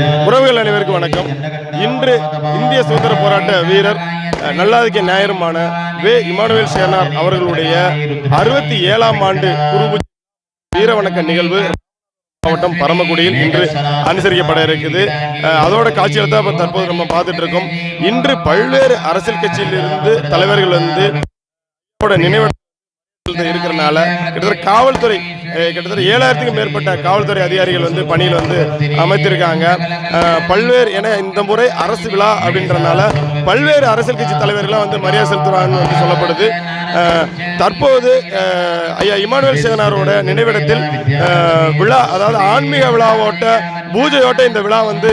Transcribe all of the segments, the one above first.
உறவுகள் அனைவருக்கும் வணக்கம். இன்று இந்திய சுதந்திர போராட்ட வீரர் நல்லாதிக்க ஞாயிறுமான வே. இமானுவேல் சேனார் அவர்களுடைய அறுபத்தி ஏழாம் ஆண்டு குருபு வீர வணக்க நிகழ்வு மாவட்டம் பரமக்குடியில் இன்று அனுசரிக்கப்பட இருக்குது. அதோட காட்சியில் தான் தற்போது நம்ம பார்த்துட்டு இருக்கோம். இன்று பல்வேறு அரசியல் கட்சியிலிருந்து தலைவர்கள் வந்து நினைவு இருக்கிறனால கிட்டத்தட்ட காவல்துறை கிட்டத்தட்ட ஏழாயிரத்துக்கும் மேற்பட்ட காவல்துறை அதிகாரிகள் வந்து பணியில் வந்து அமைத்திருக்காங்க. பல்வேறு ஏன்னா இந்த முறை அரசு விழா அப்படின்றனால பல்வேறு அரசியல் கட்சி தலைவர்கள்லாம் வந்து மரியாதை செலுத்துறாங்கன்னு வந்து சொல்லப்படுது. தற்போது ஐயா இமானுவேல் சேகனாரோட நினைவிடத்தில் விழா அதாவது ஆன்மீக விழாவோட்ட பூஜையோட்ட இந்த விழா வந்து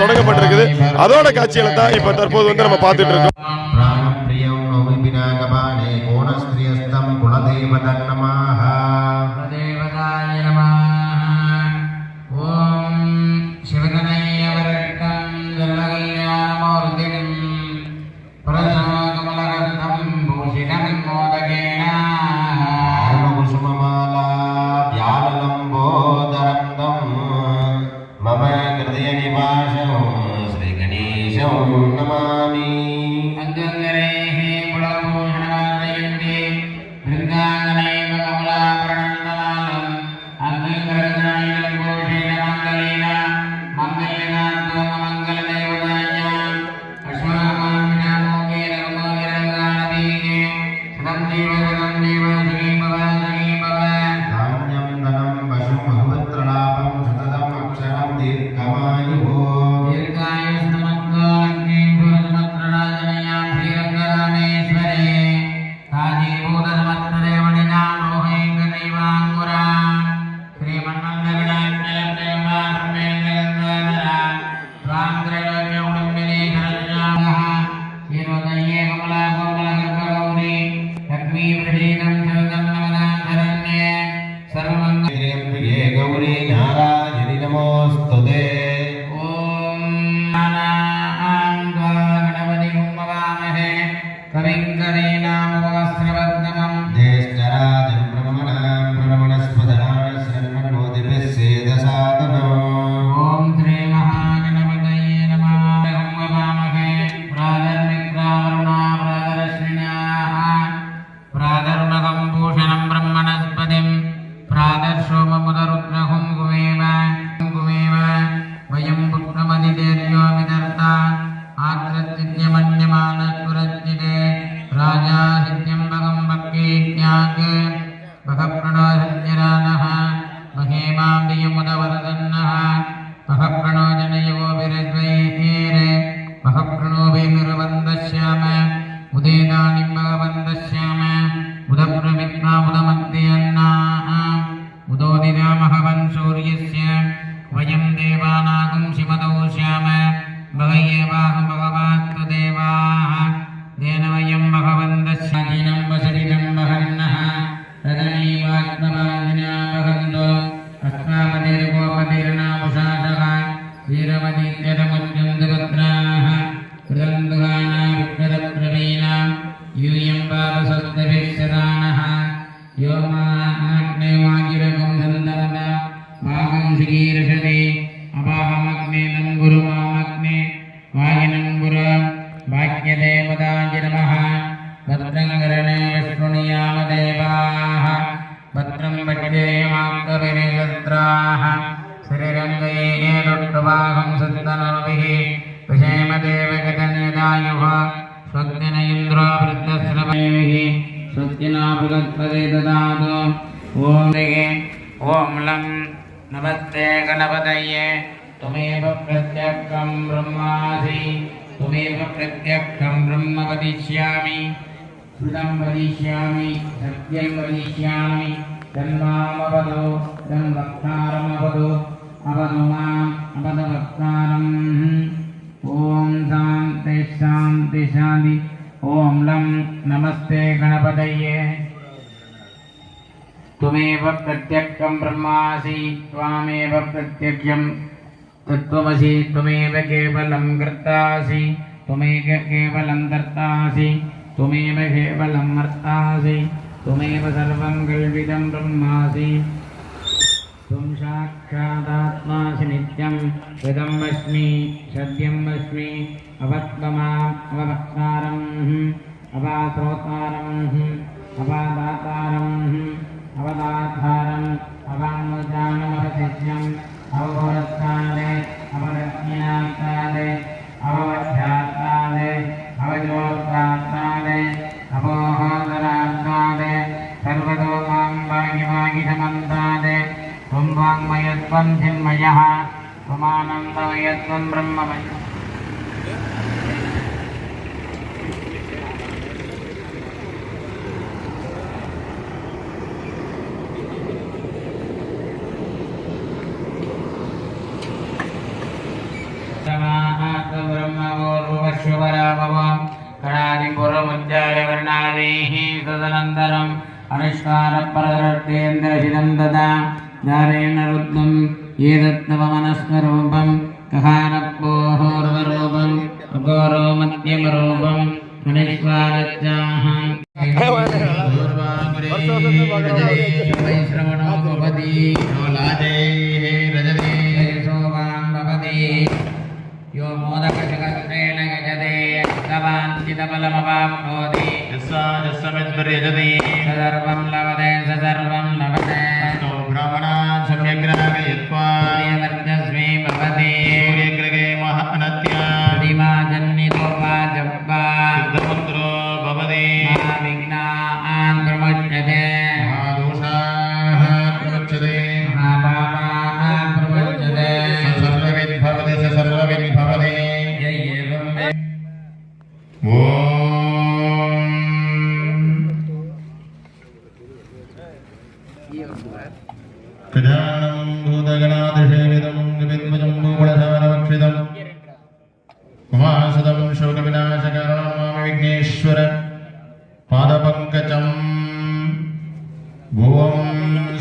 தொடங்கப்பட்டிருக்குது. அதோட காட்சிகளை தான் இப்போ தற்போது வந்து நம்ம பார்த்துட்டு இருக்கோம். குலதெய்வதன்னமாக कवीनामुपवस्त्रवर्धमम् वाक्यदेवताय नमः। भद्रं करणे विष्णुनियामदेवाः भद्रं भज्येमाङ्गविनिगत्राः श्रीरङ्गये लुट्टुभागं विषेमदेवगतन्यदायुः स्वग्न इन्द्रो वृद्धश्रवैः स्वस्तिना ददातु ॐ ॐ लं नमस्ते गणपतये। त्वमेव प्रत्यक्षं ब्रह्मासि। त्वमेव प्रत्यक्षं ब्रह्म वदिष्यामि। श्रुतं वदिष्यामि, सत्यं वदिष्यामि। तन्मामवदो तं वक्तारमवदो अवदु माम् अवदवक्तारम् ॐ शान्ति शान्ति शान्ति। ॐ लं, नमस्ते गणपतये। त्वमेव प्रत्यक्षं ब्रह्मासि, त्वामेव प्रत्यक्षं तत्त्वमसि त्वमेव केवलं कर्तासि, त्वमेव केवलं कर्तासि त्वमेव केवलं मर्तासि, त्वमेव सर्वं कल्पितं ब्रह्मासि। त्वं साक्षादात्मासि नित्यं हृदमस्मि सद्यमस्मि अवत्वमाम् अववक्तारम् अवाश्रोतारम् अवादातारम् अवदाधारम् अवाङ्मुद्राणमवशिष्यम् अभोरतादे अवरत्न्याववच्छार्तादे भवतादे अमोहादरार्दादे सर्वतो त्वं वाङ्मयत्वं चिन्मयः सुमानन्दमयत्वं ब्रह्ममयः ब्रह्मपूर्वश्वरामवाम् कणादिपूर्वमुज्जायवर्णादैः तदनन्तरम् अनुष्कारपरदर्तेन्द्रशिरं ददा दारेण रुद्धम् एतत्तवमनस्वरूपम् कहानपोहोर्वरूपम् अघोरो मध्यमरूपम् अनुष्कारज्जाः वैश्रवणो भवति सोमान् भवति यो मोदकशकस्त्रेण गजते अवाञ्छितफलमवाप्नोति यस्मिद्वर्यजति सर्वं लभते स सर्वं लभते ॐ गजाननं भूतगणाधिसेवितं विद्मजम्बूवळसारभक्षितम् उमासदं शोकविनाशकरणं मामि विघ्नेश्वर पादपङ्कजम् भुवं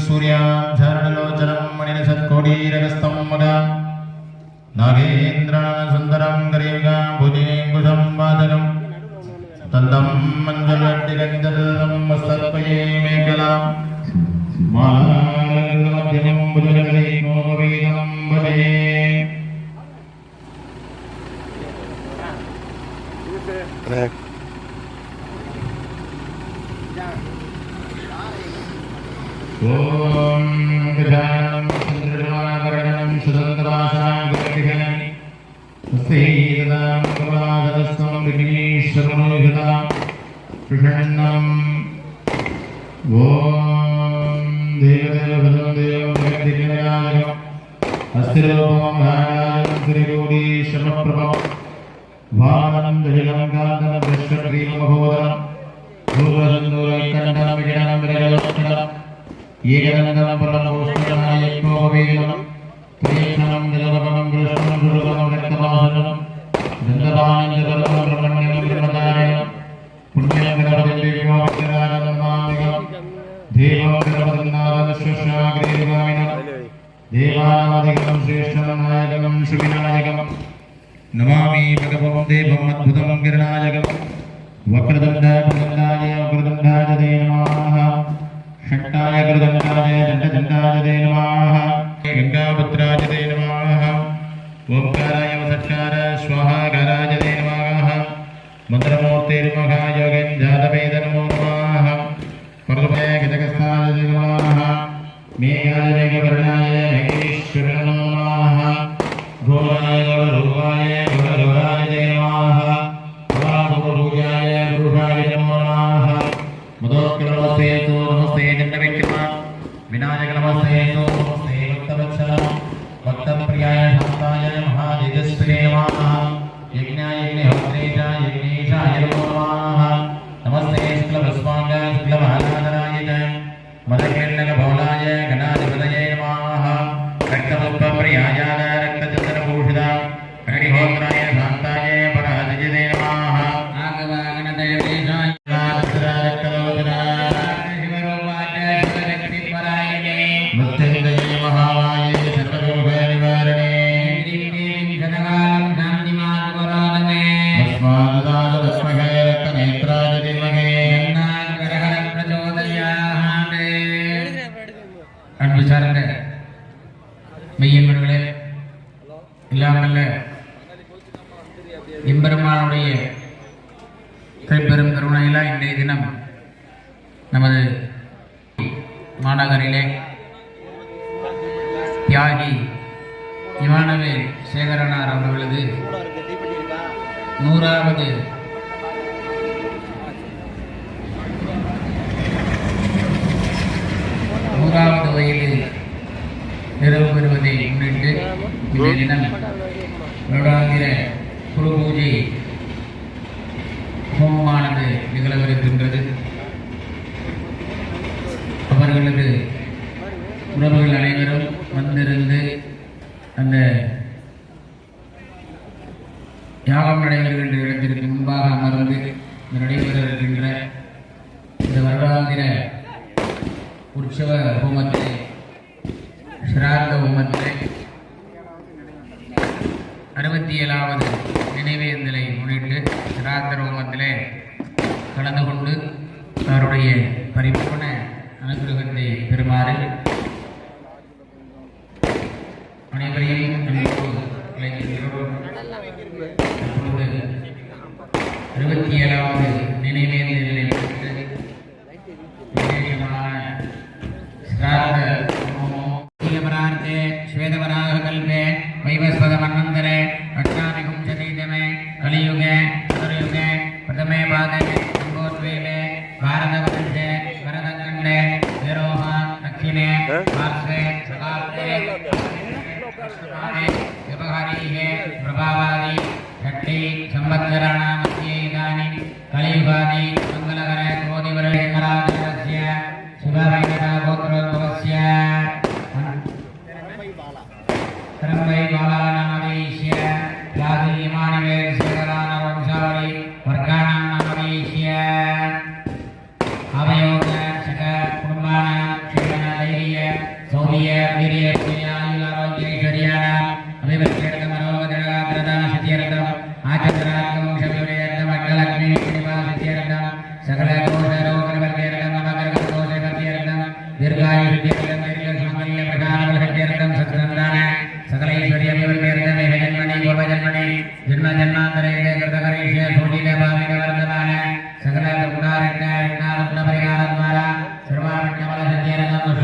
सूर्याधारणलोचनं मणिनसत्कोटीरगस्तं मगा नागेन्द्रसुन्दरं തന്തം മഞ്ജലട്ടി ഗന്ധർവം വസർപ്പയേ മേഖലാം. മാലാലമധ്യമം പുലരേ ഗോവീതം വരേ ഓം ഗജാനം ചന്ദ്രമാകരണം സുതന്ത്രവാസാം ഗതികലം ശ്രീതം കൃപാദസ്തം വിഘ്നേ कृष्णन्नम् ॐ देवदेव भजं देवं जगदिग्नयाजगम् हस्तिरूपं भायानं श्रीगौरीशमप्रभं वामनं जहिलं कान्दनं दृष्टग्रीवमभोदनं पूर्वसन्दूरैकण्डनं विजयनं विरलक्षणम् एकनन्दनं परमोष्णनायकोपवेदनं प्रयत्नं जलपनं कृष्णं ദീപം അദ്ഭുതം കിരണായകം വക്രദണ്ഡായ വക്രദണ്ഡായ ദേനമാഹ ഷട്ടായ കൃതണ്ഡായ ദണ്ഡദണ്ഡായ ദേനമാഹ ഗംഗാപുത്രായ ദേനമാഹ ഓംകാരായ श्रीमा தியாகி இமானவேல் சேகரனார் அவர்களது நூறாவது நூறாவது வயது நிறைவு பெறுவதை முன்னிட்டு இந்த தினம் வருடாந்திர குரு பூஜை ஹோமமானது நிகழவிருக்கின்றது. அவர்களது உறவுகள் அனைவரும் யாகம் நடைபெறுகின்ற இடத்திற்கு முன்பாக அமர்ந்து இந்த நடைபெற இருக்கின்ற இந்த வருடாந்திர உற்சவ ஹோமத்தை சிரார்த்த ஹோமத்தை அறுபத்தி ஏழாவது நினைவேந்தலை முன்னிட்டு சிரார்த்த ஹோமத்திலே கலந்து கொண்டு அவருடைய பரிபூர்ண அனுகிரகத்தை பெறுமாறு அனைவரையும் இருபத்தி ஏழாவது நினைவேந்தலை முன்னிட்டு சிரார்த்த ஹோமம் व्यवहारी है प्रभावादी शक्ति संवत्सराण मध्ये इदानीं कलियुगादि मङ्गलकर कोदिवरेकराजस्य शुभवेङ्कटगोत्रोद्भवस्य त्रम्बै बालानामवेश्य राजयमानिवेशकरानवंशावली वर्गाणां नामवेश्य अवयोग शक कुटुम्बानां क्षीणनधैर्य सौर्य वीर्य आयुरारोग्य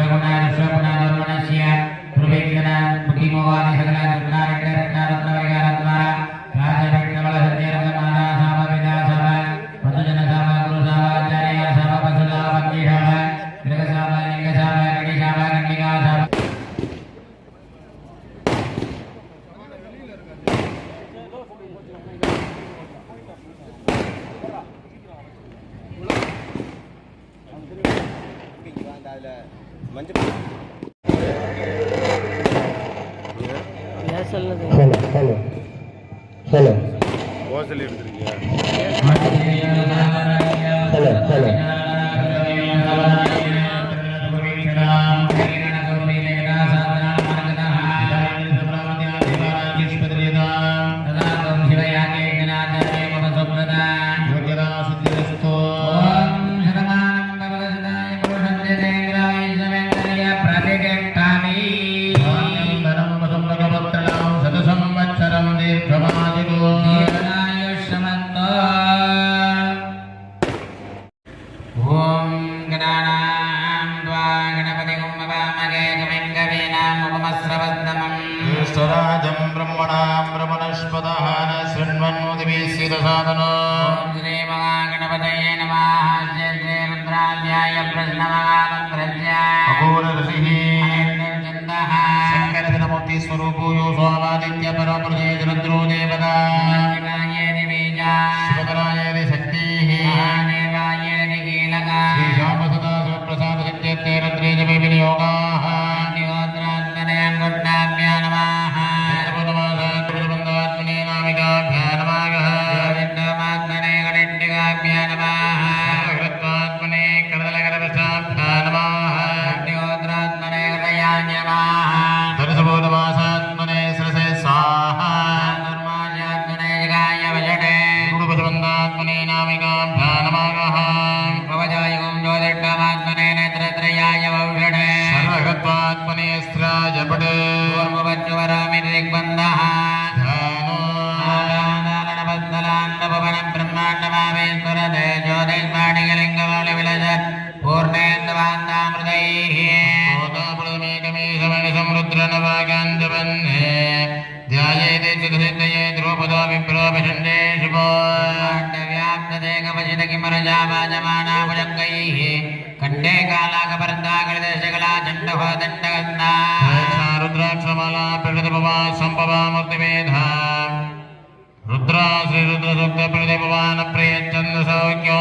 Segundaria, ஹலோ ஹலோ. ஹலோ. ஓசல் எடுத்துருக்கீங்க. Hello hello. प्रश्नमहामन्त्रस्य अघोरऋषिः निर्चन्दः शङ्करदिनमूर्तिस्वरूपो यो स्वामादित्यपरप्रदेशरुद्रो देवता शिवाय दिवीजा शिवकराय पूर्णेन्द्रवान्नामृतैः समृद्रनवागान्धवन्हे ध्यायेते चितसिद्धये ध्रुवपदो विप्रोपषण्डे शुभोष्टव्याप्तदेकवचित किमरजावाजमानाभुजङ्गैः खण्डे कालाकपर्दाकरदेशकला चण्डहो दण्डगन्धा रुद्राक्षमला प्रकृतपवा सम्भवा मूर्तिमेधा रुद्रा श्रीरुद्रसुक्तप्रतिपवानप्रियच्छन्दसौज्ञो